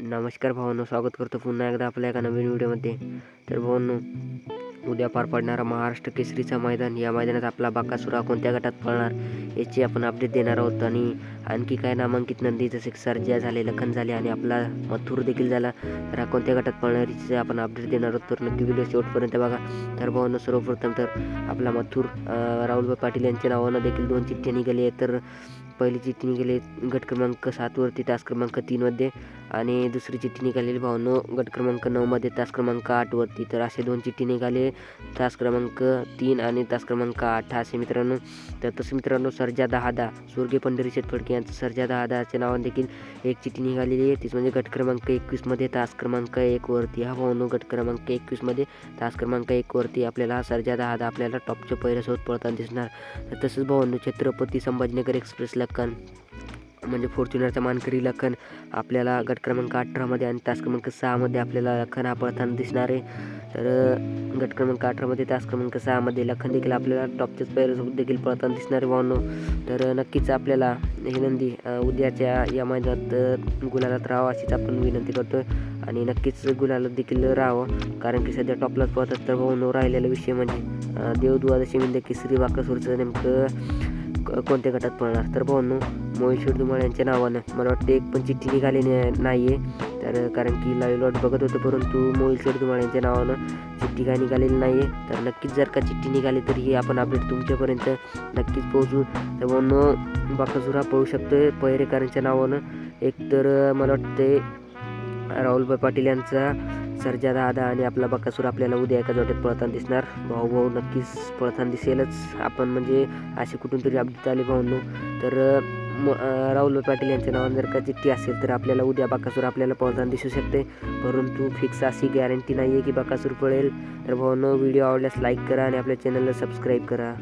नमस्कार भावांनो स्वागत करतो पुन्हा एकदा आपल्या एका नवीन व्हिडिओमध्ये. तर भावांनो उद्या पार पडणारा महाराष्ट्र केसरीचा मैदान. या मैदानात आपला बाकासुरा कोणत्या गटात पळणार याची आपण अपडेट देणार आहोत. आणि आणखी काय नामांकित नंदी जसे की सर्जा झाले लखन झाले आणि आपला मथुर देखील झाला तर हा कोणत्या गटात पळणार याचे आपण अपडेट देणार आहोत. तर नक्की व्हिडिओ शेवटपर्यंत बघा. तर भावांनो सर्वप्रथम तर आपला मथुर राहुलभाई पाटील यांच्या नावानं देखील दोन चिठ्ठ्या निघाली आहे तर पहिली चिठ्ठी निघाली गट क्रमांक सातवरती तास क्रमांक तीनमध्ये आणि दुसरी चिठ्ठी निघालेली भावनो गट क्रमांक नऊमध्ये तास क्रमांक आठवरती तर असे दोन चिठ्ठी निघाले तास क्रमांक तीन आणि तास क्रमांक आठ असे मित्रांनो. तर तसं मित्रांनो सर्जा दहा दहा स्वर्गीय पंढरी फडके यांचं सर्जा दहा दहाच्या नावाने देखील एक चिठ्ठी निघालेली आहे. तीच म्हणजे गट क्रमांक एकवीसमध्ये तास क्रमांक एकवरती हा भाऊ गट क्रमांक एकवीसमध्ये तास क्रमांक एकवरती आपल्याला हा सर्जा दहा दहा आपल्याला टॉपच्या पहिल्यासोबत पळताना दिसणार. तर तसंच भाऊ छत्रपती संभाजीनगर एक्सप्रेस लक्कन म्हणजे फॉर्च्युनरचा मानकरी लखन आपल्याला गट क्रमांक अठरामध्ये आणि तास क्रमांक सहामध्ये आपल्याला लखन हा पळताना दिसणार आहे. तर गट क्रमांक अठरामध्ये तास क्रमांक सहामध्ये लखन देखील आपल्याला टॉपच्याच पैरसोबत देखील पळताना दिसणार आहे वाहनो तर नक्कीच आपल्याला ही नंदी उद्याच्या या मैदानात गुलालात राहावं अशीच आपण विनंती करतो आणि नक्कीच गुलालात देखील राहावं कारण की सध्या टॉपलाच पळतात. तर वाहनो राहिलेला विषय म्हणजे अ, म्हणजे की श्री वाकसूरचं नेमकं कोणत्या गटात पळणार? तर भाऊंनो मोहित शिरदुमाळ यांच्या नावानं मला वाटतं एक पण चिठ्ठी निघाली नाही आहे तर कारण की लाईव्ह लॉट बघत होतं परंतु मोहित शिरदुमाळ यांच्या नावानं चिठ्ठी काय निघालेली नाही आहे तर नक्कीच जर का चिठ्ठी निघाली तर ही आपण अपडेट तुमच्यापर्यंत नक्कीच पोहोचू तर भाऊंनो बाकासुरा पळू शकतोय पहिरेकरांच्या नावानं. एक तर मला वाटते राहुलभाई पाटील यांचा सर्जा दादा आणि आपला बकासूर आपल्याला उद्या एका जोट्यात पळताना दिसणार. भाऊ भाऊ नक्कीच पळताना दिसेलच. आपण म्हणजे असे कुठून तरी अपडेट आले भाऊंनो. तर म राहुल पाटील यांच्या नावानं जर का चिठ्ठी असेल तर आपल्याला उद्या बकासूर आपल्याला पळताना दिसू शकते. परंतु फिक्स अशी गॅरंटी नाही आहे की बकासूर पळेल. तर भाऊंनो व्हिडिओ आवडल्यास लाईक करा आणि आपल्या चॅनलला सबस्क्राईब करा.